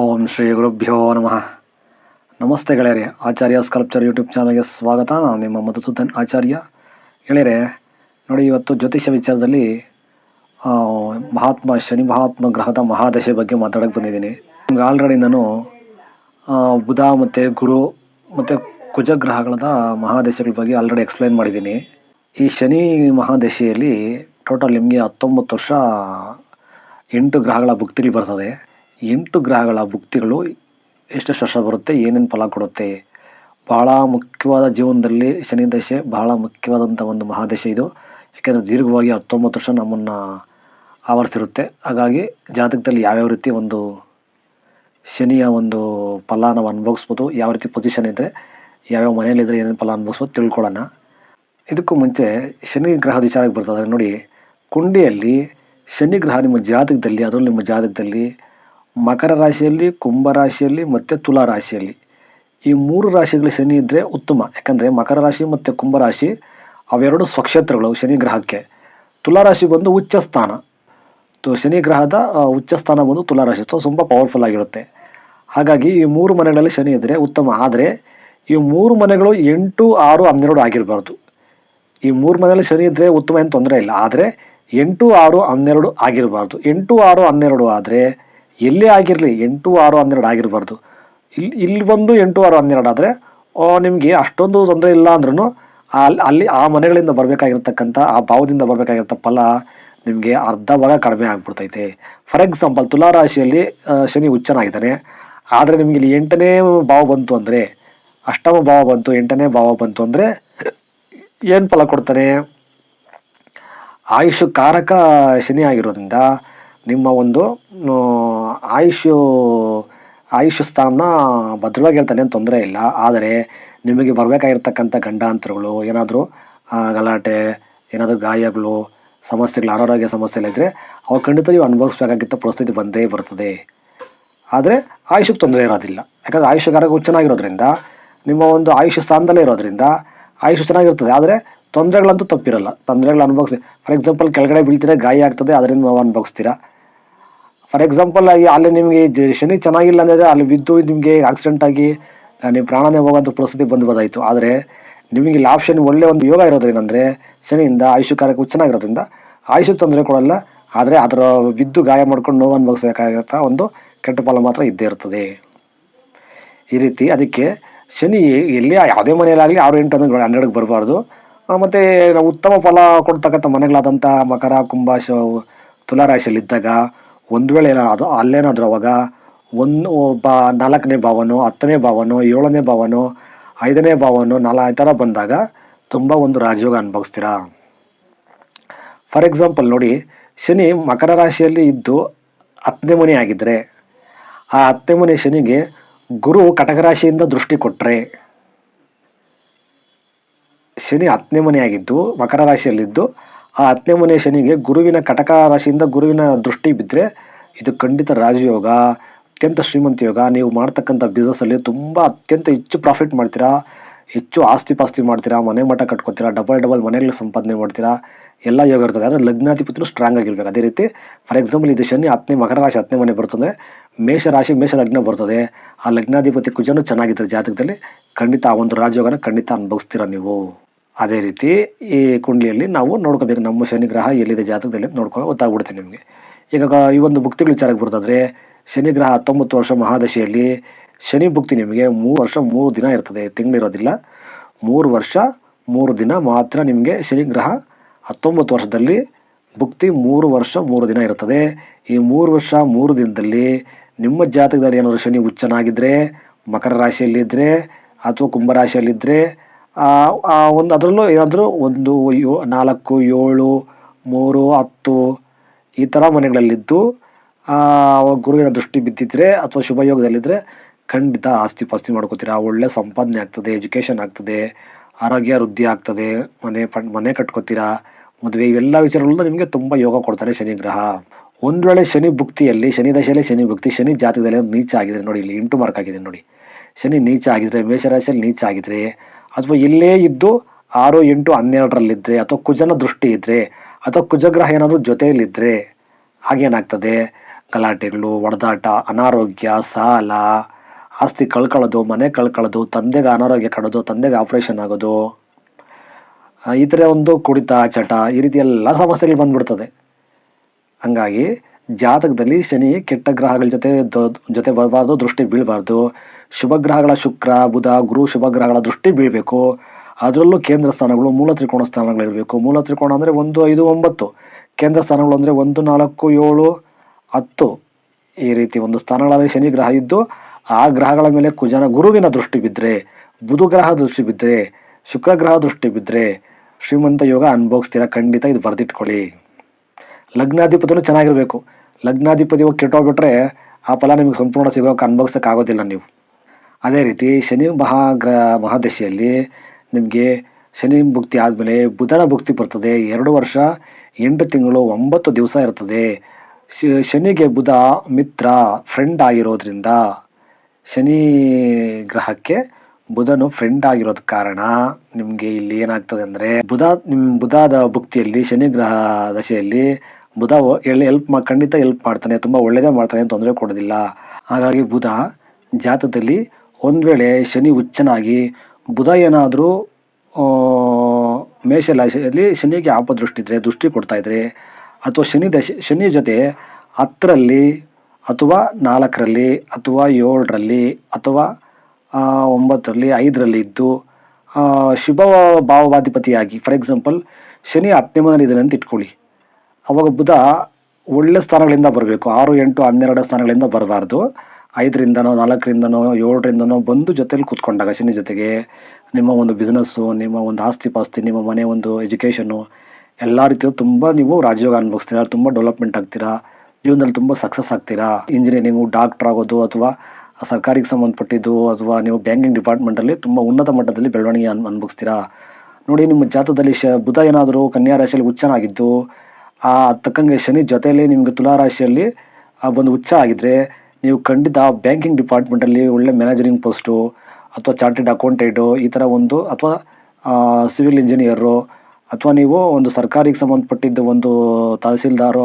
ಓಂ ಶ್ರೀ ಗುರುಭ್ಯೋ ನಮಃ. ನಮಸ್ತೆ ಗೆಳೆಯರೆ, ಆಚಾರ್ಯ ಸ್ಕಲ್ಪ್ಚರ್ ಯೂಟ್ಯೂಬ್ ಚಾನಲ್ಗೆ ಸ್ವಾಗತ. ನಾನು ನಿಮ್ಮ ಮಧುಸೂದನ್ ಆಚಾರ್ಯ. ಗೆಳೆಯರೆ, ನೋಡಿ ಇವತ್ತು ಜ್ಯೋತಿಷ್ಯ ವಿಚಾರದಲ್ಲಿ ಮಹಾತ್ಮ, ಶನಿ ಮಹಾತ್ಮ ಗ್ರಹದ ಮಹಾದಶೆ ಬಗ್ಗೆ ಮಾತಾಡಕ್ಕೆ ಬಂದಿದ್ದೀನಿ. ನಿಮ್ಗೆ ಆಲ್ರೆಡಿ ನಾನು ಬುಧ ಮತ್ತು ಗುರು ಮತ್ತು ಕುಜ ಗ್ರಹಗಳದ ಮಹಾದಶೆಗಳ ಬಗ್ಗೆ ಆಲ್ರೆಡಿ ಎಕ್ಸ್ಪ್ಲೈನ್ ಮಾಡಿದ್ದೀನಿ. ಈ ಶನಿ ಮಹಾದಶೆಯಲ್ಲಿ ಟೋಟಲ್ ನಿಮಗೆ ಹತ್ತೊಂಬತ್ತು ವರ್ಷ ಎಂಟು ಗ್ರಹಗಳ ಭುಕ್ತಿಲಿ ಬರ್ತದೆ. ಎಂಟು ಗ್ರಹಗಳ ಭುಕ್ತಿಗಳು ಎಷ್ಟೆಷ್ಟು ವರ್ಷ ಬರುತ್ತೆ, ಏನೇನು ಫಲ ಕೊಡುತ್ತೆ? ಬಹಳ ಮುಖ್ಯವಾದ ಜೀವನದಲ್ಲಿ ಶನಿ ದಶೆ ಬಹಳ ಮುಖ್ಯವಾದಂಥ ಒಂದು ಮಹಾದಶೆ ಇದು. ಯಾಕೆಂದರೆ ದೀರ್ಘವಾಗಿ ಹತ್ತೊಂಬತ್ತು ವರ್ಷ ನಮ್ಮನ್ನು ಆವರಿಸಿರುತ್ತೆ. ಹಾಗಾಗಿ ಜಾತಕದಲ್ಲಿ ಯಾವ್ಯಾವ ರೀತಿ ಒಂದು ಶನಿಯ ಒಂದು ಫಲ ನಾವು ಅನುಭವಿಸ್ಬೋದು, ಯಾವ ರೀತಿ ಪೊಸಿಷನ್ ಇದ್ದರೆ ಯಾವ್ಯಾವ ಮನೆಯಲ್ಲಿದ್ದರೆ ಏನೇನು ಫಲ ಅನುಭವಿಸ್ಬೋದು ತಿಳ್ಕೊಳ್ಳೋಣ. ಇದಕ್ಕೂ ಮುಂಚೆ ಶನಿ ಗ್ರಹದ ವಿಚಾರಕ್ಕೆ ಬರ್ತದೆ. ನೋಡಿ, ಕುಂಡಿಯಲ್ಲಿ ಶನಿ ಗ್ರಹ ನಿಮ್ಮ ಜಾತಕದಲ್ಲಿ, ಅದರಲ್ಲಿ ನಿಮ್ಮ ಜಾತಕದಲ್ಲಿ ಮಕರ ರಾಶಿಯಲ್ಲಿ, ಕುಂಭ ರಾಶಿಯಲ್ಲಿ ಮತ್ತು ತುಲಾ ರಾಶಿಯಲ್ಲಿ. ಈ ಮೂರು ರಾಶಿಗಳು ಶನಿ ಇದ್ದರೆ ಉತ್ತಮ. ಯಾಕಂದರೆ ಮಕರ ರಾಶಿ ಮತ್ತು ಕುಂಭ ರಾಶಿ ಅವೆರಡು ಸ್ವಕ್ಷೇತ್ರಗಳು ಶನಿ ಗ್ರಹಕ್ಕೆ. ತುಲಾ ರಾಶಿ ಬಂದು ಉಚ್ಚ ಸ್ಥಾನ. ತು- ಶನಿ ಗ್ರಹದ ಉಚ್ಚ ಸ್ಥಾನ ಬಂದು ತುಲಾ ರಾಶಿ. ಸೊ ತುಂಬ ಪವರ್ಫುಲ್ ಆಗಿರುತ್ತೆ. ಹಾಗಾಗಿ ಈ ಮೂರು ಮನೆಗಳಲ್ಲಿ ಶನಿ ಇದ್ದರೆ ಉತ್ತಮ. ಆದರೆ ಈ ಮೂರು ಮನೆಗಳು ಎಂಟು, ಆರು, ಹನ್ನೆರಡು ಆಗಿರಬಾರ್ದು. ಈ ಮೂರು ಮನೆಯಲ್ಲಿ ಶನಿ ಇದ್ದರೆ ಉತ್ತಮ ಏನು ತೊಂದರೆ ಇಲ್ಲ. ಆದರೆ ಎಂಟು, ಆರು, ಹನ್ನೆರಡು ಆಗಿರಬಾರ್ದು. ಎಂಟು, ಆರು, ಹನ್ನೆರಡು ಆದರೆ ಎಲ್ಲೇ ಆಗಿರಲಿ, ಎಂಟು, ಆರು, ಹನ್ನೆರಡು ಆಗಿರಬಾರ್ದು. ಇಲ್ಲಿ ಇಲ್ಲಿ ಬಂದು ಎಂಟು, ಆರು, ಹನ್ನೆರಡು ಆದರೆ ನಿಮಗೆ ಅಷ್ಟೊಂದು ತೊಂದರೆ ಇಲ್ಲ ಅಂದ್ರೂ ಅಲ್ಲಿ ಅಲ್ಲಿ ಆ ಮನೆಗಳಿಂದ ಬರಬೇಕಾಗಿರ್ತಕ್ಕಂಥ, ಆ ಭಾವದಿಂದ ಬರಬೇಕಾಗಿರೋ ಫಲ ನಿಮಗೆ ಅರ್ಧ ಭಾಗ ಕಡಿಮೆ ಆಗಿಬಿಡ್ತೈತೆ. ಫಾರ್ ಎಕ್ಸಾಂಪಲ್ ತುಲಾರಾಶಿಯಲ್ಲಿ ಶನಿ ಹುಚ್ಚನಾಗಿದ್ದಾನೆ ಆದರೆ ನಿಮಗೆ ಇಲ್ಲಿ ಎಂಟನೇ ಭಾವ ಬಂತು ಅಂದರೆ, ಅಷ್ಟಮ ಭಾವ ಬಂತು, ಎಂಟನೇ ಭಾವ ಬಂತು ಅಂದರೆ, ಏನು ಫಲ ಕೊಡ್ತಾನೆ ಆಯುಷ್ ಕಾರಕ ಶನಿ ಆಗಿರೋದ್ರಿಂದ ನಿಮ್ಮ ಒಂದು ಆಯುಷು ಆಯುಷ್ ಆಯುಷ್ ಸ್ಥಾನ ಭದ್ರವಾಗಿ ಹೇಳ್ತಾನೆ, ಏನು ತೊಂದರೆ ಇಲ್ಲ. ಆದರೆ ನಿಮಗೆ ಬರಬೇಕಾಗಿರ್ತಕ್ಕಂಥ ಗಂಡಾಂತರಗಳು, ಏನಾದರೂ ಗಲಾಟೆ, ಏನಾದರೂ ಗಾಯಗಳು, ಸಮಸ್ಯೆಗಳು, ಅನಾರೋಗ್ಯ ಸಮಸ್ಯೆಗಳಿದ್ದರೆ ಅವು ಖಂಡಿತ ನೀವು ಅನುಭವಿಸ್ಬೇಕಾಗಿದ್ದ ಪರಿಸ್ಥಿತಿ ಬಂದೇ ಬರ್ತದೆ. ಆದರೆ ಆಯುಷಕ್ಕೆ ತೊಂದರೆ ಇರೋದಿಲ್ಲ. ಯಾಕಂದರೆ ಆಯುಷ್ಯ ಕಾರ್ಯಗಳು ಚೆನ್ನಾಗಿರೋದ್ರಿಂದ ನಿಮ್ಮ ಒಂದು ಆಯುಷ್ಯ ಸ್ಥಾನದಲ್ಲೇ ಇರೋದ್ರಿಂದ ಆಯುಷ್ಯ ಚೆನ್ನಾಗಿರ್ತದೆ. ಆದರೆ ತೊಂದರೆಗಳಂತೂ ತಪ್ಪಿರಲ್ಲ. ತೊಂದರೆಗಳು ಅನುಭವಿಸಿ, ಫಾರ್ ಎಕ್ಸಾಂಪಲ್ ಕೆಳಗಡೆ ಬೀಳ್ತೀರಾ ಗಾಯ ಆಗ್ತದೆ, ಅದರಿಂದ ನಾವು ಅನುಭವಿಸ್ತೀರಾ? ಫಾರ್ ಎಕ್ಸಾಂಪಲ್ ಆಗಿ ಅಲ್ಲಿ ನಿಮಗೆ ಶನಿ ಚೆನ್ನಾಗಿಲ್ಲ ಅಂದರೆ ಅಲ್ಲಿ ಬಿದ್ದು ನಿಮಗೆ ಆಕ್ಸಿಡೆಂಟ್ ಆಗಿ ನೀವು ಪ್ರಾಣನೇ ಹೋಗೋಂಥ ಪರಿಸ್ಥಿತಿ ಬಂದು ಬದಾಯಿತು. ಆದರೆ ನಿಮಗೆ ಇಲ್ಲಿ ಆಪ್ಷನ್ ಒಳ್ಳೆ ಒಂದು ಯೋಗ ಇರೋದೇನೆಂದರೆ ಶನಿಯಿಂದ ಆಯುಷ್ಯಕಾರಕ್ಕೆ ಚೆನ್ನಾಗಿರೋದ್ರಿಂದ ಆಯುಷ್ ತೊಂದರೆ ಕೊಡಲ್ಲ. ಆದರೆ ಅದರ ಬಿದ್ದು ಗಾಯ ಮಾಡ್ಕೊಂಡು ನೋವು ಅನುಭವಿಸಬೇಕಾಗಿರತ್ತ ಒಂದು ಕೆಟ್ಟ ಫಲ ಮಾತ್ರ ಇದ್ದೇ ಇರ್ತದೆ. ಈ ರೀತಿ ಅದಕ್ಕೆ ಶನಿ ಎಲ್ಲಿ ಯಾವುದೇ ಮನೆಯಲ್ಲಾಗಲಿ ಆರು ಎಂಟು ಅಂದ್ರೆ ಹನ್ನೆರಡಕ್ಕೆ ಬರಬಾರ್ದು. ಮತ್ತು ಉತ್ತಮ ಫಲ ಕೊಡ್ತಕ್ಕಂಥ ಮನೆಗಳಾದಂಥ ಮಕರ ಕುಂಭ ಶ ತುಲಾ ರಾಶಿಯಲ್ಲಿದ್ದಾಗ ಒಂದು ವೇಳೆ ಏನಾದ್ರು ಅಲ್ಲೇನಾದರೂ ಅವಾಗ ಒಂದು ಒಬ್ಬ ನಾಲ್ಕನೇ ಭಾವನೋ, ಹತ್ತನೇ ಭಾವನೋ, ಏಳನೇ ಭಾವನೋ, ಐದನೇ ಭಾವನೋ ನಾಲ್ ಥರ ಬಂದಾಗ ತುಂಬ ಒಂದು ರಾಜಯೋಗ ಅನುಭವಿಸ್ತೀರಾ? ಫಾರ್ ಎಕ್ಸಾಂಪಲ್ ನೋಡಿ, ಶನಿ ಮಕರ ರಾಶಿಯಲ್ಲಿ ಇದ್ದು ಹತ್ತನೇ ಮನೆ ಆಗಿದ್ದರೆ ಆ ಹತ್ತನೇ ಮನೆ ಶನಿಗೆ ಗುರು ಕಟಕ ರಾಶಿಯಿಂದ ದೃಷ್ಟಿ ಕೊಟ್ಟರೆ ಶನಿ ಹತ್ತನೇ ಮನೆ ಆಗಿದ್ದು ಮಕರ ರಾಶಿಯಲ್ಲಿದ್ದು ಆ ಹತ್ತನೇ ಮನೆ ಶನಿಗೆ ಗುರುವಿನ ಕಟಕ ರಾಶಿಯಿಂದ ಗುರುವಿನ ದೃಷ್ಟಿ ಬಿದ್ದರೆ ಇದು ಖಂಡಿತ ರಾಜಯೋಗ, ಅತ್ಯಂತ ಶ್ರೀಮಂತ ಯೋಗ. ನೀವು ಮಾಡ್ತಕ್ಕಂಥ ಬಿಸ್ನೆಸ್ಸಲ್ಲಿ ತುಂಬ ಅತ್ಯಂತ ಹೆಚ್ಚು ಪ್ರಾಫಿಟ್ ಮಾಡ್ತೀರಾ, ಹೆಚ್ಚು ಆಸ್ತಿ ಪಾಸ್ತಿ ಮಾಡ್ತೀರಾ, ಮನೆ ಮಠ ಕಟ್ಕೊತೀರಾ ಡಬಲ್ ಡಬಲ್ ಮನೆಗಳ ಸಂಪಾದನೆ ಮಾಡ್ತೀರಾ, ಎಲ್ಲ ಯೋಗ ಇರ್ತದೆ. ಆದರೆ ಲಗ್ನಾಧಿಪತಿನೂ ಸ್ಟ್ರಾಂಗ್ ಆಗಿರ್ಬೇಕು. ಅದೇ ರೀತಿ ಫಾರ್ ಎಕ್ಸಾಂಪಲ್ ಇದು ಶನಿ ಹತ್ತನೇ ಮಕರ ರಾಶಿ ಹತ್ತನೇ ಮನೆ ಬರ್ತದೆ. ಮೇಷ ರಾಶಿ ಮೇಷ ಲಗ್ನ ಬರ್ತದೆ. ಆ ಲಗ್ನಾಧಿಪತಿ ಕುಜನು ಚೆನ್ನಾಗಿದ್ದರೆ ಜಾತಕದಲ್ಲಿ. ಖಂಡಿತ ಆ ಒಂದು ರಾಜಯೋಗನ ಖಂಡಿತ ಅನುಭವಿಸ್ತೀರಾ ನೀವು? ಅದೇ ರೀತಿ ಈ ಕುಂಡಲಿಯಲ್ಲಿ ನಾವು ನೋಡ್ಕೋಬೇಕು. ನಮ್ಮ ಶನಿ ಗ್ರಹ ಎಲ್ಲಿದೆ ಜಾತಕದಲ್ಲಿ ನೋಡ್ಕೊ ಗೊತ್ತಾಗ್ಬಿಡುತ್ತೆ ನಿಮಗೆ. ಈಗ ಈ ಒಂದು ಭುಕ್ತಿಗಳ ವಿಚಾರಕ್ಕೆ ಬರ್ತದ್ರೆ ಶನಿ ಗ್ರಹ ಹತ್ತೊಂಬತ್ತು ವರ್ಷ ಮಹಾದಶೆಯಲ್ಲಿ ಶನಿ ಭುಕ್ತಿ ನಿಮಗೆ ಮೂರು ವರ್ಷ ಮೂರು ದಿನ ಇರ್ತದೆ, ತಿಂಗಳಿರೋದಿಲ್ಲ. ಮೂರು ವರ್ಷ ಮೂರು ದಿನ ಮಾತ್ರ ನಿಮಗೆ ಶನಿ ಗ್ರಹ ಹತ್ತೊಂಬತ್ತು ವರ್ಷದಲ್ಲಿ ಭುಕ್ತಿ ಮೂರು ವರ್ಷ ಮೂರು ದಿನ ಇರ್ತದೆ. ಈ ಮೂರು ವರ್ಷ ಮೂರು ದಿನದಲ್ಲಿ ನಿಮ್ಮ ಜಾತಕದಲ್ಲಿ ಏನಾದ್ರು ಶನಿ ಹುಚ್ಚನಾಗಿದ್ದರೆ ಮಕರ ರಾಶಿಯಲ್ಲಿದ್ದರೆ ಅಥವಾ ಕುಂಭ ರಾಶಿಯಲ್ಲಿದ್ದರೆ ಆ ಒಂದು ಅದರಲ್ಲೂ ಏನಾದರೂ ಒಂದು ನಾಲ್ಕು, ಏಳು, ಮೂರು, ಹತ್ತು ಈ ಥರ ಮನೆಗಳಲ್ಲಿದ್ದು ಗುರುವಿನ ದೃಷ್ಟಿ ಬಿದ್ದಿದ್ರೆ ಅಥವಾ ಶುಭ ಯೋಗದಲ್ಲಿದ್ದರೆ ಖಂಡಿತ ಆಸ್ತಿ ಪಾಸ್ತಿ ಮಾಡ್ಕೋತೀರಾ. ಒಳ್ಳೆ ಸಂಪಾದನೆ ಆಗ್ತದೆ ಎಜುಕೇಷನ್ ಆಗ್ತದೆ, ಆರೋಗ್ಯ ವೃದ್ಧಿ ಆಗ್ತದೆ, ಮನೆ ಮನೆ ಕಟ್ಕೋತೀರಾ, ಮದುವೆ ಇವೆಲ್ಲ ವಿಚಾರಗಳಲ್ಲೂ ನಿಮಗೆ ತುಂಬ ಯೋಗ ಕೊಡ್ತಾರೆ ಶನಿ ಗ್ರಹ. ಒಂದು ವೇಳೆ ಶನಿ ಭುಕ್ತಿಯಲ್ಲಿ, ಶನಿ ದಶೆಯಲ್ಲಿ ಶನಿ ಭುಕ್ತಿ, ಶನಿ ಜಾತಕದಲ್ಲಿ ನೀಚ ಆಗಿದೆ ನೋಡಿ, ಇಲ್ಲಿ ಇಂಟು ಮಾರ್ಕ್ ಆಗಿದೆ ನೋಡಿ. ಶನಿ ನೀಚ ಆಗಿದ್ರೆ ಮೇಷರಾಶಿಯಲ್ಲಿ ನೀಚ ಆಗಿದ್ರೆ ಅಥವಾ ಇಲ್ಲೇ ಇದ್ದು ಆರು, ಎಂಟು ಹನ್ನೆರಡರಲ್ಲಿದ್ದರೆ ಅಥವಾ ಕುಜನ ದೃಷ್ಟಿ ಇದ್ದರೆ ಅಥವಾ ಕುಜಗ್ರಹ ಏನಾದರೂ ಜೊತೆಯಲ್ಲಿದ್ದರೆ ಹಾಗೇನಾಗ್ತದೆ? ಗಲಾಟೆಗಳು, ಒಡೆದಾಟ, ಅನಾರೋಗ್ಯ, ಸಾಲ, ಆಸ್ತಿ ಕಳ್ಕೊಳ್ಳೋದು ಮನೆ ಕಳ್ಕೊಳ್ಳೋದು ತಂದೆಗೆ ಅನಾರೋಗ್ಯ ಕಡೋದು, ತಂದೆಗೆ ಆಪ್ರೇಷನ್ ಆಗೋದು. ಈ ಥರ ಒಂದು ಕುಡಿತ, ಚಟ ಈ ರೀತಿ ಎಲ್ಲ ಸಮಸ್ಯೆಗಳು ಬಂದ್ಬಿಡ್ತದೆ. ಹಂಗಾಗಿ ಜಾತಕದಲ್ಲಿ ಶನಿ ಕೆಟ್ಟ ಗ್ರಹಗಳ ಜೊತೆ ಜೊತೆ ಬರಬಾರ್ದು, ದೃಷ್ಟಿ ಬೀಳಬಾರ್ದು. ಶುಭ ಗ್ರಹಗಳ ಶುಕ್ರ, ಬುಧ, ಗುರು ಶುಭಗ್ರಹಗಳ ದೃಷ್ಟಿ ಬೀಳಬೇಕು. ಅದರಲ್ಲೂ ಕೇಂದ್ರ ಸ್ಥಾನಗಳು ಮೂಲ ತ್ರಿಕೋಣ ಸ್ಥಾನಗಳಿರಬೇಕು. ಮೂಲ ತ್ರಿಕೋಣ ಅಂದರೆ ಒಂದು, ಐದು, ಒಂಬತ್ತು. ಕೇಂದ್ರ ಸ್ಥಾನಗಳು ಅಂದರೆ ಒಂದು, ನಾಲ್ಕು, ಏಳು, ಹತ್ತು. ಈ ರೀತಿ ಒಂದು ಸ್ಥಾನಗಳಲ್ಲಿ ಶನಿ ಗ್ರಹ ಇದ್ದು, ಆ ಗ್ರಹಗಳ ಮೇಲೆ ಕುಜನ ಗುರುವಿನ ದೃಷ್ಟಿ ಬಿದ್ದರೆ ಬುಧ ಗ್ರಹ ದೃಷ್ಟಿ ಬಿದ್ದರೆ ಶುಕ್ರ ಗ್ರಹ ದೃಷ್ಟಿ ಬಿದ್ದರೆ ಶ್ರೀಮಂತ ಯೋಗ ಅನುಭವಿಸ್ತೀರಾ ಖಂಡಿತ ಇದು ಬರೆದಿಟ್ಕೊಳ್ಳಿ. ಲಗ್ನಾಧಿಪತಿನೂ ಚೆನ್ನಾಗಿರಬೇಕು. ಲಗ್ನಾಧಿಪತಿ ಹೋಗಿ ಕೆಟ್ಟೋಗ್ಬಿಟ್ರೆ ಆ ಫಲ ನಿಮಗೆ ಸಂಪೂರ್ಣ ಸಿಗೋಕೆ ಅನುಭವಿಸೋಕ್ಕಾಗೋದಿಲ್ಲ ನೀವು. ಅದೇ ರೀತಿ ಶನಿ ಮಹಾಗ್ರ, ಮಹಾದಶೆಯಲ್ಲಿ ನಿಮಗೆ ಶನಿ ಭುಕ್ತಿ ಆದಮೇಲೆ ಬುಧನ ಭುಕ್ತಿ ಬರ್ತದೆ. ಎರಡು ವರ್ಷ, ಎಂಟು ತಿಂಗಳು, ಒಂಬತ್ತು ದಿವಸ ಇರ್ತದೆ. ಶನಿಗೆ ಬುಧ ಮಿತ್ರ ಫ್ರೆಂಡ್ ಆಗಿರೋದ್ರಿಂದ ಶನಿ ಗ್ರಹಕ್ಕೆ ಬುಧನು ಫ್ರೆಂಡ್ ಆಗಿರೋದ ಕಾರಣ ನಿಮಗೆ ಇಲ್ಲಿ ಏನಾಗ್ತದೆ ಅಂದರೆ ಬುಧ ನಿಮ್ಮ ಬುಧದ ಭುಕ್ತಿಯಲ್ಲಿ, ಶನಿ ಗ್ರಹ ದಶೆಯಲ್ಲಿ ಬುಧ ಹೆಲ್ಪ್ ಮಾ, ಖಂಡಿತ ಹೆಲ್ಪ್ ಮಾಡ್ತಾನೆ, ತುಂಬ ಒಳ್ಳೆಯದೇ ಮಾಡ್ತಾನೆ ತೊಂದರೆ ಕೊಡೋದಿಲ್ಲ. ಹಾಗಾಗಿ ಬುಧ ಜಾತಕದಲ್ಲಿ ಒಂದು ವೇಳೆ ಶನಿ ಹುಚ್ಚನಾಗಿ ಬುಧ ಏನಾದರೂ ಮೇಷರಾಶಿಯಲ್ಲಿ ಶನಿಗೆ ಆಪದೃಷ್ಟಿ ಇದ್ದರೆ ದೃಷ್ಟಿ ಕೊಡ್ತಾ ಇದ್ರೆ, ಅಥವಾ ಶನಿ ದಶೆ, ಶನಿ ಜೊತೆ ಹತ್ತರಲ್ಲಿ ಅಥವಾ ನಾಲ್ಕರಲ್ಲಿ ಅಥವಾ ಏಳರಲ್ಲಿ ಅಥವಾ ಒಂಬತ್ತರಲ್ಲಿ ಐದರಲ್ಲಿ ಇದ್ದು ಶುಭ ಭಾವವಾಧಿಪತಿಯಾಗಿ ಫಾರ್ ಎಕ್ಸಾಂಪಲ್, ಶನಿ ಹತ್ತನೇ ಮನೇಲಿದ್ದಾನೆ ಅಂತ ಇಟ್ಕೊಳ್ಳಿ. ಅವಾಗ ಬುಧ ಒಳ್ಳೆ ಸ್ಥಾನಗಳಿಂದ ಬರಬೇಕು, ಆರು, ಎಂಟು, ಹನ್ನೆರಡು ಸ್ಥಾನಗಳಿಂದ ಬರಬಾರ್ದು. ಐದರಿಂದನೋ, ನಾಲ್ಕರಿಂದನೋ, ಏಳರಿಂದನೋ ಬಂದು ಜೊತೆಲಿ ಕೂತ್ಕೊಂಡಾಗ ಶನಿ ಜೊತೆಗೆ ನಿಮ್ಮ ಒಂದು ಬಿಸ್ನೆಸ್ಸು ನಿಮ್ಮ ಒಂದು ಆಸ್ತಿ ಪಾಸ್ತಿ, ನಿಮ್ಮ ಮನೆ ಒಂದು ಎಜುಕೇಷನ್ನು ಎಲ್ಲ ರೀತಿಯೂ ತುಂಬ ನೀವು ರಾಜಯೋಗ ಅನುಭವಿಸ್ತೀರಾ, ತುಂಬ ಡೆವಲಪ್ಮೆಂಟ್ ಆಗ್ತೀರಾ, ಜೀವನದಲ್ಲಿ ತುಂಬ ಸಕ್ಸಸ್ ಆಗ್ತೀರಾ? ಇಂಜಿನಿಯರಿಂಗು ಡಾಕ್ಟರ್ ಆಗೋದು ಅಥವಾ ಸರ್ಕಾರಿಗೆ ಸಂಬಂಧಪಟ್ಟಿದ್ದು ಅಥವಾ ನೀವು ಬ್ಯಾಂಕಿಂಗ್ ಡಿಪಾರ್ಟ್ಮೆಂಟಲ್ಲಿ ತುಂಬ ಉನ್ನತ ಮಟ್ಟದಲ್ಲಿ ಬೆಳವಣಿಗೆ ಅನ್, ಅನುಭವಿಸ್ತೀರಾ? ನೋಡಿ, ನಿಮ್ಮ ಜಾತದಲ್ಲಿ ಶ, ಬುಧ ಏನಾದರೂ ಕನ್ಯಾ ರಾಶಿಯಲ್ಲಿ ಹುಚ್ಚನಾಗಿದ್ದು ಆ ತಕ್ಕಂಗೆ ಶನಿ ಜೊತೆಯಲ್ಲಿ ನಿಮಗೆ ತುಲಾ ರಾಶಿಯಲ್ಲಿ ಒಂದು ಹುಚ್ಚ ಆಗಿದ್ರೆ ನೀವು ಖಂಡಿತ ಬ್ಯಾಂಕಿಂಗ್ ಡಿಪಾರ್ಟ್ಮೆಂಟಲ್ಲಿ ಒಳ್ಳೆ ಮ್ಯಾನೇಜರಿಂಗ್ ಪೋಸ್ಟು ಅಥವಾ ಚಾರ್ಟೆಡ್ ಅಕೌಂಟೆಂಟು ಈ ಥರ ಒಂದು ಅಥವಾ ಸಿವಿಲ್ ಇಂಜಿನಿಯರು ಅಥವಾ ನೀವು ಒಂದು ಸರ್ಕಾರಿಗೆ ಸಂಬಂಧಪಟ್ಟಿದ್ದು ಒಂದು ತಹಸೀಲ್ದಾರು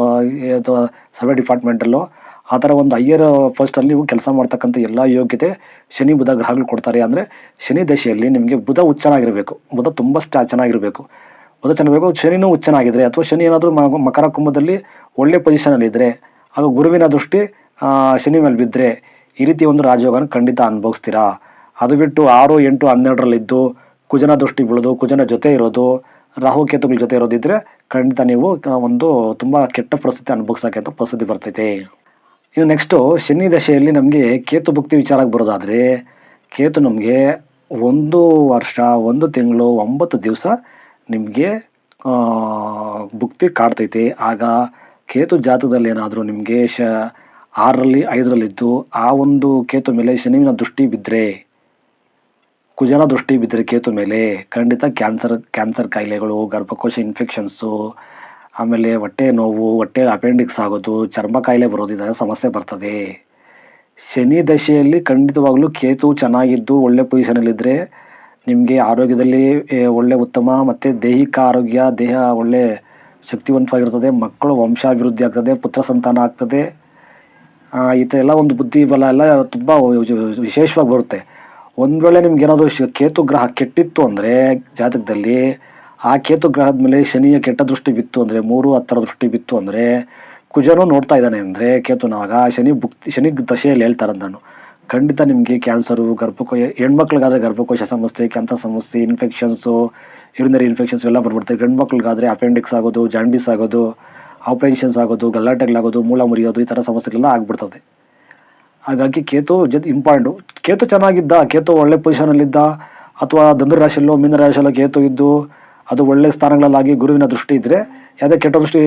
ಅಥವಾ ಸರ್ವೆ ಡಿಪಾರ್ಟ್ಮೆಂಟಲ್ಲೋ ಆ ಥರ ಒಂದು ಹೈಯರ್ ಪೋಸ್ಟಲ್ಲಿ ನೀವು ಕೆಲಸ ಮಾಡ್ತಕ್ಕಂಥ ಎಲ್ಲ ಯೋಗ್ಯತೆ ಶನಿ ಬುಧ ಗ್ರಹಗಳು ಕೊಡ್ತಾರೆ. ಅಂದರೆ ಶನಿ ದಶೆಯಲ್ಲಿ ನಿಮಗೆ ಬುಧ ಹುಚ್ಚನಾಗಿರಬೇಕು ಬುಧ ತುಂಬ ಸ್ಟಾ ಚೆನ್ನಾಗಿರಬೇಕು. ಬುಧ ಚೆನ್ನಾಗಬೇಕು ಶನಿನೂ ಹುಚ್ಚನಾಗಿದ್ದರೆ ಅಥವಾ ಶನಿ ಏನಾದರೂ ಮಕರ ಕುಂಭದಲ್ಲಿ ಒಳ್ಳೆ ಪೊಸಿಷನಲ್ಲಿದ್ದರೆ ಹಾಗೂ ಗುರುವಿನ ದೃಷ್ಟಿ ಆ, ಶನಿ ಮೇಲೆ ಬಿದ್ದರೆ ಈ ರೀತಿ ಒಂದು ರಾಜಯೋಗನ ಖಂಡಿತ ಅನುಭವಿಸ್ತೀರಾ? ಅದು ಬಿಟ್ಟು ಆರು, ಎಂಟು, ಹನ್ನೆರಡರಲ್ಲಿದ್ದು ಕುಜನ ದೃಷ್ಟಿ ಬೀಳೋದು, ಕುಜನ ಜೊತೆ ಇರೋದು, ರಾಹು, ಕೇತುಗಳ ಜೊತೆ ಇರೋದಿದ್ದರೆ ಖಂಡಿತ ನೀವು ಒಂದು ತುಂಬ ಕೆಟ್ಟ ಪರಿಸ್ಥಿತಿ ಅಂತ ಪರಿಸ್ಥಿತಿ ಬರ್ತೈತೆ. ಇನ್ನು ನೆಕ್ಸ್ಟು, ಶನಿ ದಶೆಯಲ್ಲಿ ನಮಗೆ ಕೇತು ಭಕ್ತಿ ವಿಚಾರಕ್ಕೆ ಬರೋದಾದರೆ, ಕೇತು ನಮಗೆ ಒಂದು ವರ್ಷ, ಒಂದು ತಿಂಗಳು, ಒಂಬತ್ತು ದಿವಸ ನಿಮಗೆ ಭುಕ್ತಿ ಕಾಡ್ತೈತೆ. ಆಗ ಕೇತು ಜಾತಕದಲ್ಲಿ ಏನಾದರೂ ನಿಮಗೆ ಶ ಆರರಲ್ಲಿ ಐದರಲ್ಲಿದ್ದು, ಆ ಒಂದು ಕೇತು ಮೇಲೆ ಶನಿವಿನ ದೃಷ್ಟಿ ಬಿದ್ದರೆ ಕುಜನ ದೃಷ್ಟಿ ಬಿದ್ದರೆ ಕೇತು ಮೇಲೆ ಖಂಡಿತ ಕ್ಯಾನ್ಸರ್ ಕ್ಯಾನ್ಸರ್ ಕಾಯಿಲೆಗಳು, ಗರ್ಭಕೋಶ ಇನ್ಫೆಕ್ಷನ್ಸು, ಆಮೇಲೆ ಹೊಟ್ಟೆ ನೋವು, ಹೊಟ್ಟೆ ಅಪೆಂಡಿಕ್ಸ್ ಆಗೋದು, ಚರ್ಮ ಕಾಯಿಲೆ ಬರೋದು ಇದೆಲ್ಲ ಸಮಸ್ಯೆ ಬರ್ತದೆ. ಶನಿ ದಶೆಯಲ್ಲಿ ಖಂಡಿತವಾಗಲೂ ಕೇತು ಚೆನ್ನಾಗಿದ್ದು, ಒಳ್ಳೆ ಪೊಸಿಷನಲ್ಲಿದ್ದರೆ ನಿಮಗೆ ಆರೋಗ್ಯದಲ್ಲಿ ಒಳ್ಳೆ ಉತ್ತಮ ಮತ್ತು ದೈಹಿಕ ಆರೋಗ್ಯ, ದೇಹ ಒಳ್ಳೆ ಶಕ್ತಿವಂತವಾಗಿರ್ತದೆ, ಮಕ್ಕಳು ವಂಶಾಭಿವೃದ್ಧಿ ಆಗ್ತದೆ, ಪುತ್ರ ಸಂತಾನ ಆಗ್ತದೆ. ಈ ಥರ ಎಲ್ಲ ಒಂದು ಬುದ್ಧಿ ಬಲ ಎಲ್ಲ ತುಂಬ ವಿಶೇಷವಾಗಿ ಬರುತ್ತೆ. ಒಂದು ವೇಳೆ ನಿಮ್ಗೆ ಏನಾದರೂ ಶ ಕೇತು ಗ್ರಹ ಕೆಟ್ಟಿತ್ತು ಅಂದರೆ ಜಾತಕದಲ್ಲಿ, ಆ ಕೇತು ಗ್ರಹದ ಮೇಲೆ ಶನಿಯ ಕೆಟ್ಟ ದೃಷ್ಟಿ ಬಿತ್ತು ಅಂದರೆ, ಮೂರು ಹತ್ತರ ದೃಷ್ಟಿ ಬಿತ್ತು ಅಂದರೆ, ಕುಜನೂ ನೋಡ್ತಾ ಇದ್ದಾನೆ ಅಂದರೆ ಕೇತುನಾಗ ಶನಿ ಭುಕ್ತಿ, ಶನಿ ದಶೆಯಲ್ಲಿ ಹೇಳ್ತಾರೆ ನಾನು ಖಂಡಿತ ನಿಮಗೆ ಕ್ಯಾನ್ಸರು ಗರ್ಭಕೋಶ ಹೆಣ್ಮಕ್ಳಿಗಾದರೆ ಗರ್ಭಕೋಶ ಸಮಸ್ಯೆ, ಕ್ಯಾನ್ಸರ್ ಸಮಸ್ಯೆ ಇನ್ಫೆಕ್ಷನ್ಸು ಯೂರಿನರಿ ಇನ್ಫೆಕ್ಷನ್ಸ್ ಎಲ್ಲ ಬರ್ಬಿಡ್ತಾರೆ ಗಂಡು ಮಕ್ಳಿಗಾದರೆ ಅಪೆಂಡಿಕ್ಸ್ ಆಗೋದು ಜಾಂಡೀಸ್ ಆಗೋದು ಆಪರೇಷನ್ಸ್ ಆಗೋದು, ಗಲಾಟೆಗಳಾಗೋದು ಮೂಳ ಮುರಿಯೋದು ಈ ಥರ ಸಮಸ್ಯೆಗಳೆಲ್ಲ ಆಗ್ಬಿಡ್ತದೆ. ಹಾಗಾಗಿ ಕೇತು ಜೊತೆ ಇಂಪಾರ್ಟೆಂಟು ಕೇತು ಚೆನ್ನಾಗಿದ್ದ, ಕೇತು ಒಳ್ಳೆ ಪೊಸಿಷನಲ್ಲಿದ್ದ ಅಥವಾ ಧನುರ್ ರಾಶಿಯಲ್ಲೋ ಮೀನ ರಾಶಿಯಲ್ಲೋ ಕೇತು ಇದ್ದು, ಅದು ಒಳ್ಳೆ ಸ್ಥಾನಗಳಲ್ಲಾಗಿ ಗುರುವಿನ ದೃಷ್ಟಿ ಇದ್ದರೆ ಯಾವುದೇ ಕೆಟ್ಟ ದೃಷ್ಟಿ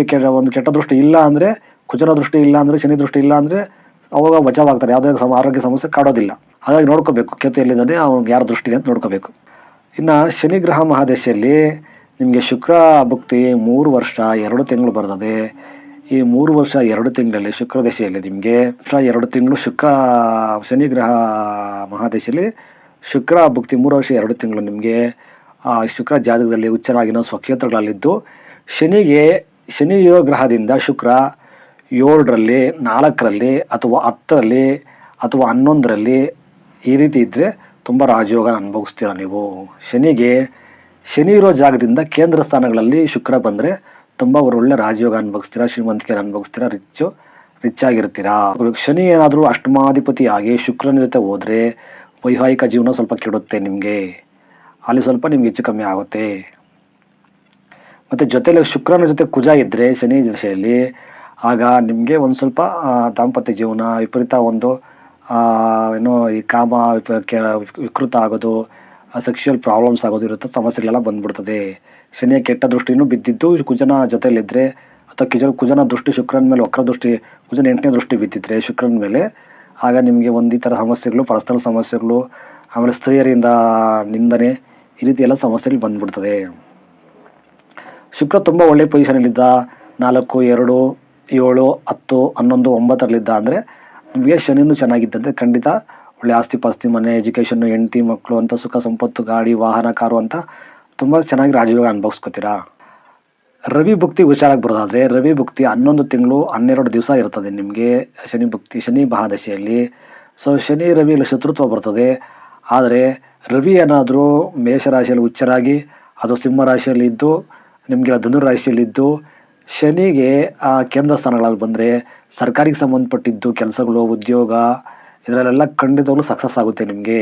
ಒಂದು ಕೆಟ್ಟ ದೃಷ್ಟಿ ಇಲ್ಲ ಅಂದರೆ ಕುಚನ ದೃಷ್ಟಿ ಇಲ್ಲ ಅಂದರೆ, ಶನಿ ದೃಷ್ಟಿ ಇಲ್ಲ ಅಂದರೆ, ಅವಾಗ ಬಚಾವಾಗ್ತಾರೆ ಯಾವುದೇ ಸಮ ಆರೋಗ್ಯ ಸಮಸ್ಯೆ ಕಾಡೋದಿಲ್ಲ. ಹಾಗಾಗಿ ನೋಡ್ಕೋಬೇಕು. ಕೇತು ಎಲ್ಲಿದ್ದಾನೆ, ಅವ್ನಿಗೆ ಯಾರ ದೃಷ್ಟಿ ಇದೆ ಅಂತ ನೋಡ್ಕೋಬೇಕು. ಇನ್ನು ಶನಿ ಗ್ರಹ ನಿಮಗೆ ಶುಕ್ರ ಭಕ್ತಿ ಮೂರು ವರ್ಷ ಎರಡು ತಿಂಗಳು ಬರ್ತದೆ. ಈ ಮೂರು ವರ್ಷ ಎರಡು ತಿಂಗಳಲ್ಲಿ ಶುಕ್ರ ದಶೆಯಲ್ಲಿ ನಿಮಗೆ ವರ್ಷ ಎರಡು ತಿಂಗಳು ಶುಕ್ರ ಶನಿ ಗ್ರಹ ಮಹಾದಶೆಯಲ್ಲಿ ಶುಕ್ರ ಭಕ್ತಿ ಮೂರು ವರ್ಷ ಎರಡು ತಿಂಗಳು ನಿಮಗೆ ಶುಕ್ರ ಜಾತಕದಲ್ಲಿ ಉಚ್ಚರಾಗಿನ ಸ್ವಕ್ಷೇತ್ರಗಳಲ್ಲಿದ್ದು ಶನಿಗೆ ಶನಿ ಗ್ರಹದಿಂದ ಶುಕ್ರ ಏಳರಲ್ಲಿ, ನಾಲ್ಕರಲ್ಲಿ ಅಥವಾ ಹತ್ತರಲ್ಲಿ ಅಥವಾ ಹನ್ನೊಂದರಲ್ಲಿ ಈ ರೀತಿ ಇದ್ದರೆ ತುಂಬ ರಾಜಯೋಗ ಅನುಭವಿಸ್ತೀರ ನೀವು? ಶನಿಗೆ ಶನಿ ಇರೋ ಜಾಗದಿಂದ ಕೇಂದ್ರ ಸ್ಥಾನಗಳಲ್ಲಿ ಶುಕ್ರ ಬಂದರೆ ತುಂಬ ಒಳ್ಳೆ ರಾಜಯೋಗ ಅನುಭವಿಸ್ತೀರಾ ಶ್ರೀಮಂತಿಕೆ ಅನುಭವಿಸ್ತೀರಾ ರಿಚ್ಚು ರಿಚ್ ಆಗಿರ್ತೀರಾ. ಶನಿ ಏನಾದರೂ ಅಷ್ಟಮಾಧಿಪತಿ ಆಗಿ ಶುಕ್ರನ ಜೊತೆ ಹೋದರೆ ವೈವಾಹಿಕ ಜೀವನ ಸ್ವಲ್ಪ ಕೆಡುತ್ತೆ ನಿಮಗೆ. ಅಲ್ಲಿ ಸ್ವಲ್ಪ ನಿಮ್ಗೆ ಹೆಚ್ಚು ಕಮ್ಮಿ ಆಗುತ್ತೆ. ಮತ್ತು ಜೊತೆಲಿ ಶುಕ್ರನ ಜೊತೆ ಕುಜ ಇದ್ದರೆ ಶನಿ ದಿಶೆಯಲ್ಲಿ ಆಗ ನಿಮಗೆ ಒಂದು ಸ್ವಲ್ಪ ದಾಂಪತ್ಯ ಜೀವನ, ವಿಪರೀತ ಒಂದು ಏನು ಈ ಕಾಮ ವಿಕೃತ ಆಗೋದು ಸೆಕ್ಷುವಲ್ ಪ್ರಾಬ್ಲಮ್ಸ್ ಆಗೋದಿರುತ್ತೆ, ಸಮಸ್ಯೆಗಳೆಲ್ಲ ಬಂದ್ಬಿಡ್ತದೆ. ಶನಿಯ ಕೆಟ್ಟ ದೃಷ್ಟಿನೂ ಬಿದ್ದಿದ್ದು, ಕುಜನ ಜೊತೆಯಲ್ಲಿದ್ದರೆ ಅಥವಾ ಕಿಜ, ಕುಜನ ದೃಷ್ಟಿ ಶುಕ್ರನ ಮೇಲೆ, ವಕ್ರ ದೃಷ್ಟಿ, ಕುಜನ ಎಂಟನೇ ದೃಷ್ಟಿ ಬಿದ್ದಿದ್ರೆ ಶುಕ್ರನ ಮೇಲೆ, ಆಗ ನಿಮಗೆ ಒಂದು ಈ ಥರ ಸಮಸ್ಯೆಗಳು ಪರ್ಸನಲ್ ಸಮಸ್ಯೆಗಳು, ಆಮೇಲೆ ಸ್ತ್ರೀಯರಿಂದ ನಿಂದನೆ, ಈ ರೀತಿ ಎಲ್ಲ ಸಮಸ್ಯೆಗಳು ಬಂದ್ಬಿಡ್ತದೆ. ಶುಕ್ರ ತುಂಬ ಒಳ್ಳೆ ಪೊಸಿಷನಲ್ಲಿದ್ದ ನಾಲ್ಕು, ಎರಡು, ಏಳು, ಹತ್ತು, ಹನ್ನೊಂದು, ಒಂಬತ್ತರಲ್ಲಿದ್ದ ಅಂದರೆ, ನಿಮಗೆ ಶನಿನೂ ಚೆನ್ನಾಗಿದ್ದಂತೆ ಖಂಡಿತ ಒಳ್ಳೆ ಆಸ್ತಿ ಪಾಸ್ತಿ, ಮನೆ ಎಜುಕೇಷನ್ನು ಹೆಂಡತಿ ಮಕ್ಕಳು ಅಂತ ಸುಖ, ಸಂಪತ್ತು, ಗಾಡಿ, ವಾಹನ, ಕಾರು ಅಂತ ತುಂಬ ಚೆನ್ನಾಗಿ ರಾಜಯೋಗ ಅನುಭವಿಸ್ಕೋತೀರಾ? ರವಿ ಭಕ್ತಿ ಹುಷಾರಾಗಿ ಬರೋದಾದರೆ ರವಿ ಭಕ್ತಿ ಹನ್ನೊಂದು ತಿಂಗಳು ಹನ್ನೆರಡು ದಿವಸ ಇರ್ತದೆ ನಿಮಗೆ. ಶನಿ ಭಕ್ತಿ ಶನಿ ಮಹಾದಶೆಯಲ್ಲಿ. ಸೊ ಶನಿ ರವಿಯಲ್ಲಿ ಶತ್ರುತ್ವ ಬರ್ತದೆ. ಆದರೆ ರವಿ ಏನಾದರೂ ಮೇಷರಾಶಿಯಲ್ಲಿ ಹುಚ್ಚರಾಗಿ ಅದು ಸಿಂಹ ರಾಶಿಯಲ್ಲಿದ್ದು ನಿಮಗೆ ಧನುರಾಶಿಯಲ್ಲಿದ್ದು ಶನಿಗೆ ಆ ಕೇಂದ್ರ ಸ್ಥಾನಗಳಲ್ಲಿ ಬಂದರೆ ಸರ್ಕಾರಿಗೆ ಸಂಬಂಧಪಟ್ಟಿದ್ದು ಕೆಲಸಗಳು, ಉದ್ಯೋಗ ಇದರಲ್ಲೆಲ್ಲ ಖಂಡಿತವಾಗ್ಲೂ ಸಕ್ಸಸ್ ಆಗುತ್ತೆ ನಿಮಗೆ.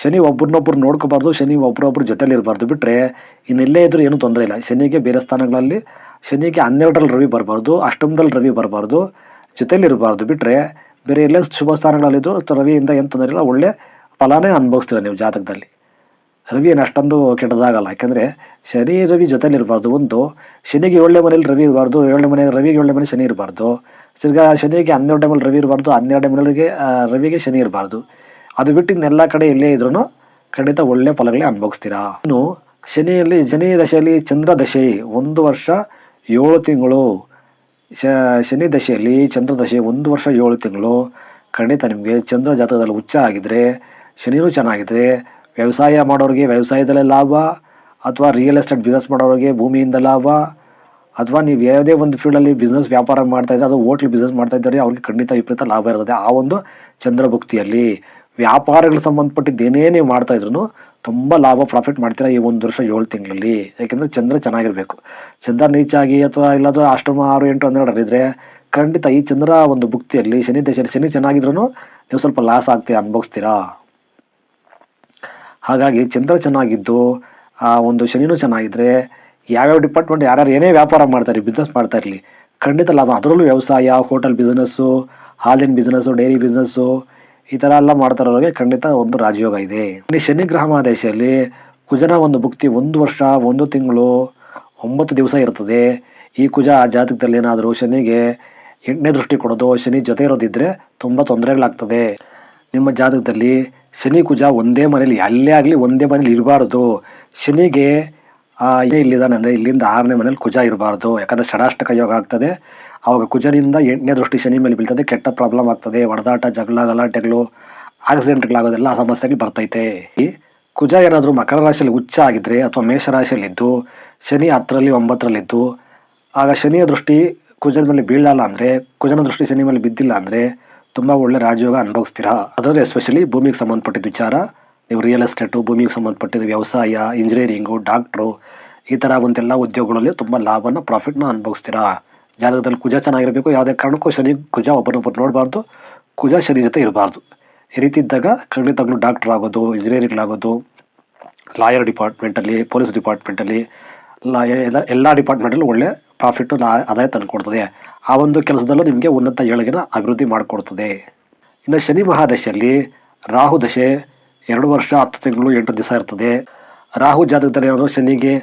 ಶನಿ ಒಬ್ರನ್ನೊಬ್ರು ನೋಡ್ಕೋಬಾರ್ದು, ಶನಿ ಒಬ್ರೊಬ್ರು ಜೊತೆಲಿ ಇರಬಾರ್ದು ಬಿಟ್ಟರೆ ಇನ್ನೆಲ್ಲೇ ಇದ್ರೂ ಏನೂ ತೊಂದರೆ ಇಲ್ಲ. ಶನಿಗೆ ಬೇರೆ ಸ್ಥಾನಗಳಲ್ಲಿ, ಶನಿಗೆ ಹನ್ನೆರಡರಲ್ಲಿ ರವಿ ಬರಬಾರ್ದು, ಅಷ್ಟಮದಲ್ಲಿ ರವಿ ಬರಬಾರ್ದು ಜೊತೆಲಿ ಇರಬಾರ್ದು ಬಿಟ್ಟರೆ ಬೇರೆ ಎಲ್ಲ ಶುಭ ಸ್ಥಾನಗಳಲ್ಲಿದ್ದು ರವಿಯಿಂದ ಏನು ತೊಂದರೆ ಇಲ್ಲ, ಒಳ್ಳೆ ಫಲಾನೇ ಅನುಭವಿಸ್ತೀರ ನೀವು ಜಾತಕದಲ್ಲಿ. ರವಿ ಏನು ಅಷ್ಟೊಂದು ಕೆಟ್ಟದಾಗಲ್ಲ, ಯಾಕೆಂದರೆ ಶನಿ, ರವಿ ಜೊತೆಲಿ ಇರಬಾರ್ದು ಒಂದು, ಶನಿಗೆ ಏಳನೇ ಮನೇಲಿ ರವಿ ಇರಬಾರ್ದು ಏಳನೇ ಮನೆ, ರವಿಗೆ ಏಳನೇ ಮನೆ ಶನಿ ಇರಬಾರ್ದು. ತಿರ್ಗಾ ಶನಿಗೆ ಹನ್ನೆರಡು ಟೈಮಲ್ಲಿ ರವಿ ಇರಬಾರ್ದು, ಹನ್ನೆರಡು ಟೈಮಲ್ಲಿಗೆ ರವಿಗೆ ಶನಿ ಇರಬಾರ್ದು. ಅದು ಬಿಟ್ಟು ಇನ್ನೆಲ್ಲ ಕಡೆ ಎಲ್ಲೇ ಇದ್ರೂ ಖಂಡಿತ ಒಳ್ಳೆ ಫಲಗಳೇ ಅನುಭವಿಸ್ತೀರಾ? ಇನ್ನು ಶನಿಯಲ್ಲಿ, ಶನಿ ದಶೆಯಲ್ಲಿ ಚಂದ್ರ ದಶೆ, ಒಂದು ವರ್ಷ ಏಳು ತಿಂಗಳು. ಶನಿ ದಶೆಯಲ್ಲಿ ಚಂದ್ರ ದಶೆ, ಒಂದು ವರ್ಷ ಏಳು ತಿಂಗಳು. ಖಂಡಿತ ನಿಮಗೆ ಚಂದ್ರ ಜಾತಕದಲ್ಲಿ ಹುಚ್ಚ ಆಗಿದ್ರೆ, ಶನಿನೂ ಚೆನ್ನಾಗಿದ್ರೆ, ವ್ಯವಸಾಯ ಮಾಡೋರಿಗೆ ವ್ಯವಸಾಯದಲ್ಲೇ ಲಾಭ, ಅಥವಾ ರಿಯಲ್ ಎಸ್ಟೇಟ್ ಬಿಸ್ನೆಸ್ ಮಾಡೋರಿಗೆ ಭೂಮಿಯಿಂದ ಲಾಭ ಅಥವಾ ನೀವು ಯಾವುದೇ ಒಂದು ಫೀಲ್ಡಲ್ಲಿ ಬಿಸ್ನೆಸ್ ವ್ಯಾಪಾರ ಮಾಡ್ತಾ ಇದ್ದಾರೆ ಅದು ಹೋಟ್ಲ್ ಬಿಸ್ನೆಸ್ ಮಾಡ್ತಾ ಇದ್ದಾರೆ ಅವ್ರಿಗೆ ಖಂಡಿತ ವಿಪರೀತ ಲಾಭ ಇರ್ತದೆ. ಆ ಒಂದು ಚಂದ್ರಭುಕ್ತಿಯಲ್ಲಿ ವ್ಯಾಪಾರಗಳಿಗೆ ಸಂಬಂಧಪಟ್ಟಿದ್ದು ಏನೇ ನೀವು ಮಾಡ್ತಾ ಇದ್ರು ತುಂಬ ಲಾಭ ಪ್ರಾಫಿಟ್ ಮಾಡ್ತೀರಾ ಈ ಒಂದು ವರ್ಷ ಏಳು ತಿಂಗಳಲ್ಲಿ. ಯಾಕೆಂದರೆ ಚಂದ್ರ ಚೆನ್ನಾಗಿರಬೇಕು. ಚಂದ್ರ ನೀಚಾಗಿ ಅಥವಾ ಇಲ್ಲಾಂದ್ರೆ ಅಷ್ಟಮ ಆರು ಎಂಟು ಹನ್ನೆರಡರಿದ್ರೆ ಖಂಡಿತ ಈ ಚಂದ್ರ ಒಂದು ಭುಕ್ತಿಯಲ್ಲಿ ಶನಿ ದೇಶ, ಶನಿ ಚೆನ್ನಾಗಿದ್ರು ನೀವು ಸ್ವಲ್ಪ ಲಾಸ್ ಆಗ್ತೀರಾ ಅನುಭವಿಸ್ತೀರಾ? ಹಾಗಾಗಿ ಚಂದ್ರ ಚೆನ್ನಾಗಿದ್ದು, ಆ ಒಂದು ಶನಿನೂ ಚೆನ್ನಾಗಿದ್ರೆ ಯಾವ್ಯಾವ ಡಿಪಾರ್ಟ್ಮೆಂಟ್ ಯಾರ್ಯಾರು ಏನೇ ವ್ಯಾಪಾರ ಮಾಡ್ತಾರೆ ಬಿಸ್ನೆಸ್ ಮಾಡ್ತಾ ಇರಲಿ, ಖಂಡಿತ ಲಾಭ. ಅದರಲ್ಲೂ ವ್ಯವಸಾಯ ಹೋಟೆಲ್ ಬಿಸ್ನೆಸ್ಸು ಹಾಲಿನ ಬಿಸ್ನೆಸ್ಸು ಡೈರಿ ಬಿಸ್ನೆಸ್ಸು ಈ ಥರ ಎಲ್ಲ ಮಾಡ್ತಾರೋರಿಗೆ ಖಂಡಿತ ಒಂದು ರಾಜಯೋಗ ಇದೆ. ಇಲ್ಲಿ ಶನಿ ಗ್ರಹ ಕುಜನ ಒಂದು ಭುಕ್ತಿ ಒಂದು ವರ್ಷ, ಒಂದು ತಿಂಗಳು, ಒಂಬತ್ತು ದಿವಸ ಇರ್ತದೆ. ಈ ಕುಜ ಜಾತಕದಲ್ಲಿ ಏನಾದರೂ ಶನಿಗೆ ಎಂಟನೇ ದೃಷ್ಟಿ ಕೊಡೋದು, ಶನಿ ಜೊತೆ ಇರೋದಿದ್ರೆ ತುಂಬ ತೊಂದರೆಗಳಾಗ್ತದೆ. ನಿಮ್ಮ ಜಾತಕದಲ್ಲಿ ಶನಿ ಕುಜ ಒಂದೇ ಮನೇಲಿ ಅಲ್ಲೇ ಆಗಲಿ ಒಂದೇ ಮನೇಲಿ ಇರಬಾರ್ದು. ಶನಿಗೆ ಇಲ್ಲಿದ್ದಾನೆ ಅಂದರೆ ಇಲ್ಲಿಂದ ಆರನೇ ಮನೇಲಿ ಕುಜ ಇರಬಾರ್ದು. ಯಾಕಂದರೆ ಷಡಾಷ್ಟಕ ಯೋಗ ಆಗ್ತದೆ. ಆವಾಗ ಕುಜನಿಂದ ಎಂಟನೇ ದೃಷ್ಟಿ ಶನಿ ಮೇಲೆ ಬೀಳ್ತದೆ. ಕೆಟ್ಟ ಪ್ರಾಬ್ಲಮ್ ಆಗ್ತದೆ. ಹೊಡೆದಾಟ, ಜಗಳ, ಗಲಾಟೆಗಳು ಆಕ್ಸಿಡೆಂಟ್ಗಳಾಗೋದೆಲ್ಲ ಆ ಸಮಸ್ಯೆಗಳು ಬರ್ತೈತೆ. ಈ ಕುಜ ಏನಾದರೂ ಮಕರ ರಾಶಿಯಲ್ಲಿ ಉಚ್ಚ ಆಗಿದ್ರೆ ಅಥವಾ ರಾಶಿಯಲ್ಲಿದ್ದು ಶನಿ ಹತ್ತರಲ್ಲಿ ಒಂಬತ್ತರಲ್ಲಿದ್ದು, ಆಗ ಶನಿಯ ದೃಷ್ಟಿ ಕುಜನ ಮೇಲೆ ಬೀಳಲ್ಲ ಅಂದರೆ, ಕುಜನ ದೃಷ್ಟಿ ಶನಿ ಮೇಲೆ ಬಿದ್ದಿಲ್ಲ ಅಂದರೆ ತುಂಬ ಒಳ್ಳೆ ರಾಜಯೋಗ ಅನುಭವಿಸ್ತೀರಾ? ಅದರಲ್ಲಿ ಎಸ್ಪೆಷಲಿ ಭೂಮಿಗೆ ಸಂಬಂಧಪಟ್ಟಿದ್ದ ವಿಚಾರ. ನೀವು ರಿಯಲ್ ಎಸ್ಟೇಟು ಭೂಮಿಗೆ ಸಂಬಂಧಪಟ್ಟಿದ್ದು ವ್ಯವಸಾಯ ಇಂಜಿನಿಯರಿಂಗು ಡಾಕ್ಟ್ರು ಈ ಥರ ಒಂದೆಲ್ಲ ಉದ್ಯೋಗಗಳಲ್ಲಿ ತುಂಬ ಲಾಭನ ಪ್ರಾಫಿಟ್ನ ಅನುಭವಿಸ್ತೀರಾ? ಜಾತಕದಲ್ಲಿ ಕುಜ ಚೆನ್ನಾಗಿರಬೇಕು, ಯಾವುದೇ ಕಾರಣಕ್ಕೂ ಶನಿ, ಕುಜ ಒಬ್ಬರೊಬ್ಬರು ನೋಡಬಾರ್ದು, ಕುಜ ಶನಿ ಜೊತೆ ಇರಬಾರ್ದು. ಈ ರೀತಿ ಇದ್ದಾಗ ಖಂಡಿತವಾಗ್ಲೂ ಡಾಕ್ಟರ್ ಆಗೋದು ಇಂಜಿನಿಯರಿಂಗ್ಲಾಗೋದು ಲಾಯರ್ ಡಿಪಾರ್ಟ್ಮೆಂಟಲ್ಲಿ ಪೊಲೀಸ್ ಡಿಪಾರ್ಟ್ಮೆಂಟಲ್ಲಿ ಲಾ, ಎಲ್ಲ ಎಲ್ಲ ಡಿಪಾರ್ಟ್ಮೆಂಟಲ್ಲೂ ಒಳ್ಳೆ ಪ್ರಾಫಿಟ್ಟು ಆದಾಯ ತಂದುಕೊಡ್ತದೆ. ಆ ಒಂದು ಕೆಲಸದಲ್ಲೂ ನಿಮಗೆ ಉನ್ನತ ಏಳಿಗೆನ ಅಭಿವೃದ್ಧಿ ಮಾಡಿಕೊಡ್ತದೆ. ಇನ್ನು ಶನಿ ಮಹಾದಶೆಯಲ್ಲಿ ರಾಹು ದಶೆ ಎರಡು ವರ್ಷ ಹತ್ತು ತಿಂಗಳು ಎಂಟು ದಿವಸ ಇರ್ತದೆ. ರಾಹು ಜಾತಕದಲ್ಲಿ ಏನಾದರೂ ಶನಿಗೆ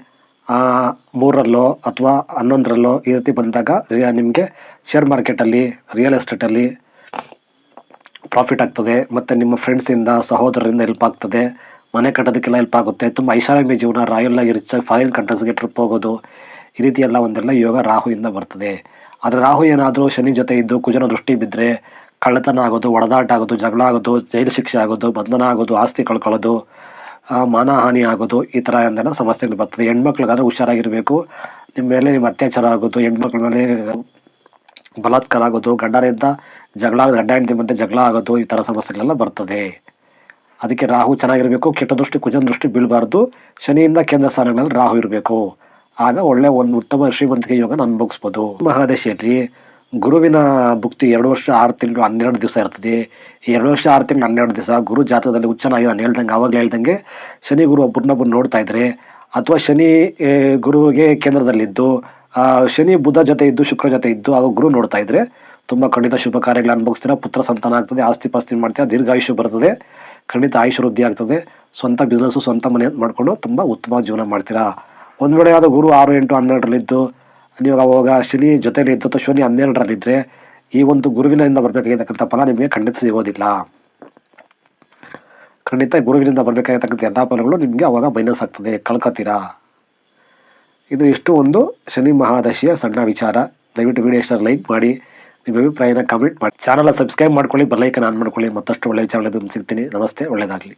ಮೂರರಲ್ಲೋ ಅಥವಾ ಹನ್ನೊಂದರಲ್ಲೋ ಈ ರೀತಿ ಬಂದಾಗ ನಿಮಗೆ ಶೇರ್ ಮಾರ್ಕೆಟಲ್ಲಿ ರಿಯಲ್ ಎಸ್ಟೇಟಲ್ಲಿ ಪ್ರಾಫಿಟ್ ಆಗ್ತದೆ. ಮತ್ತು ನಿಮ್ಮ ಫ್ರೆಂಡ್ಸಿಂದ ಸಹೋದರರಿಂದ ಹೆಲ್ಪ್ ಆಗ್ತದೆ. ಮನೆ ಕಟ್ಟೋದಕ್ಕೆಲ್ಲ ಹೆಲ್ಪ್ ಆಗುತ್ತೆ. ತುಂಬ ಐಷಾರಾಮಿ ಜೀವನ. ರಾಯಲ್ ಆಗಿ ರಿಚ್ ಫಾರಿನ್ ಕಂಟ್ರೀಸ್ಗೆ ಟ್ರಿಪ್ ಹೋಗೋದು, ಈ ರೀತಿ ಎಲ್ಲ ಒಂದೆಲ್ಲ ಯೋಗ ರಾಹುಯಿಂದ ಬರ್ತದೆ. ಆದರೆ ರಾಹು ಏನಾದರೂ ಶನಿ ಜೊತೆ ಇದ್ದು ಕುಜನ ದೃಷ್ಟಿ ಬಿದ್ದರೆ ಕಳ್ಳತನ ಆಗೋದು ಒಡದಾಟ ಆಗೋದು ಜಗಳ ಆಗೋದು ಜೈಲು ಶಿಕ್ಷೆ ಆಗೋದು, ಬಂಧನ ಆಗೋದು, ಆಸ್ತಿ ಕಳ್ಕೊಳ್ಳೋದು ಮಾನಹಾನಿ ಆಗೋದು ಈ ಥರ ಒಂದೆಲ್ಲ ಸಮಸ್ಯೆಗಳು ಬರ್ತದೆ. ಹೆಣ್ಮಕ್ಳಿಗಾದ್ರೆ ಹುಷಾರಾಗಿರಬೇಕು. ನಿಮ್ಮ ಮೇಲೆ ನಿಮ್ಮ ಅತ್ಯಾಚಾರ ಆಗೋದು, ಹೆಣ್ಮಕ್ಳ ಮೇಲೆ ಬಲಾತ್ಕಾರ ಆಗೋದು ಗಂಡನಿಂದ ಜಗಳ ಗಂಡ ಹೆಂಡತಿ ಮಧ್ಯೆ ಜಗಳ ಆಗೋದು ಈ ಥರ ಸಮಸ್ಯೆಗಳೆಲ್ಲ ಬರ್ತದೆ. ಅದಕ್ಕೆ ರಾಹು ಚೆನ್ನಾಗಿರಬೇಕು, ಕೆಟ್ಟ ದೃಷ್ಟಿ, ಕುಜನ ದೃಷ್ಟಿ ಬೀಳಬಾರ್ದು. ಶನಿಯಿಂದ ಕೇಂದ್ರ ಸ್ಥಾನಗಳಲ್ಲಿ ರಾಹು ಇರಬೇಕು. ಆಗ ಒಳ್ಳೆ ಒಂದು ಉತ್ತಮ ಶ್ರೀಮಂತಿಕೆ ಯೋಗನ ಅನುಭವಿಸ್ಬೋದು. ಮಹಾದಶೆಯಲ್ಲಿ ಗುರುವಿನ ಭುಕ್ತಿ ಎರಡು ವರ್ಷ, ಆರು ತಿಂಗಳು, ಹನ್ನೆರಡು ದಿವಸ ಇರ್ತದೆ. ಎರಡು ವರ್ಷ, ಆರು ತಿಂಗಳು, ಹನ್ನೆರಡು ದಿವಸ ಗುರು ಜಾತಕದಲ್ಲಿ ಹುಚ್ಚನಾಗಿ ನಾನು ಹೇಳ್ದಂಗೆ, ಆವಾಗಲೇ ಹೇಳ್ದಂಗೆ ಶನಿ ಗುರು ಒಬ್ಬರನ್ನೊಬ್ಬರು ನೋಡ್ತಾ ಇದ್ರೆ, ಅಥವಾ ಶನಿ ಗುರುವಿಗೆ ಕೇಂದ್ರದಲ್ಲಿದ್ದು ಶನಿ ಬುಧ ಜೊತೆ ಇದ್ದು, ಶುಕ್ರ ಜೊತೆ ಇದ್ದು, ಆಗ ಗುರು ನೋಡ್ತಾ ಇದ್ರೆ ತುಂಬ ಖಂಡಿತ ಶುಭ ಕಾರ್ಯಗಳು ಅನುಭವಿಸ್ತೀರಾ? ಪುತ್ರ ಸಂತಾನ ಆಗ್ತದೆ, ಆಸ್ತಿ ಪಾಸ್ತಿ ಮಾಡ್ತೀರಾ? ದೀರ್ಘಾಯುಷ್ಯ ಬರ್ತದೆ, ಖಂಡಿತ ಆಯುಷ್ಯ ವೃದ್ಧಿ ಆಗ್ತದೆ. ಸ್ವಂತ ಬಿಸ್ನೆಸ್ಸು ಸ್ವಂತ ಮನೆ ಮಾಡಿಕೊಂಡು ತುಂಬ ಉತ್ತಮ ಜೀವನ ಮಾಡ್ತೀರಾ? ಒಂದು ವೇಳೆ ಯಾವುದೋ ಗುರು ಆರು ಎಂಟು ಹನ್ನೆರಡರಲ್ಲಿದ್ದು ನೀವು ಅವಾಗ ಶನಿ ಜೊತೆಲಿ ಇದ್ದು ಶನಿ ಹನ್ನೆರಡರಲ್ಲಿದ್ದರೆ ಈ ಒಂದು ಗುರುವಿನಿಂದ ಬರಬೇಕಾಗಿರ್ತಕ್ಕಂಥ ಫಲ ನಿಮಗೆ ಖಂಡಿತ ಸಿಗೋದಿಲ್ಲ. ಖಂಡಿತ ಗುರುವಿನಿಂದ ಬರಬೇಕಾಗಿರ್ತಕ್ಕಂಥ ಎಲ್ಲ ಫಲಗಳು ನಿಮಗೆ ಅವಾಗ ಮೈನಸ್ ಆಗ್ತದೆ. ಕಳ್ಕೊತೀರಾ? ಇದು ಇಷ್ಟು ಒಂದು ಶನಿ ಮಹಾದಶಿಯ ಸಣ್ಣ ವಿಚಾರ. ದಯವಿಟ್ಟು ವಿಡಿಯೋ ಇಷ್ಟ ಲೈಕ್ ಮಾಡಿ, ನಿಮ್ಮ ಅಭಿಪ್ರಾಯನ ಕಮೆಂಟ್ ಮಾಡಿ. ಚಾನಲ್ ಸಬ್ಸ್ಕ್ರೈಬ್ ಮಾಡ್ಕೊಳ್ಳಿ ಬೆಲ್ಲೈಕನ್ ಆನ್ ಮಾಡ್ಕೊಳ್ಳಿ. ಮತ್ತಷ್ಟು ಒಳ್ಳೆಯ ವಿಚಾರಗಳು ಸಿಗ್ತೀನಿ. ನಮಸ್ತೆ ಒಳ್ಳೆಯದಾಗಲಿ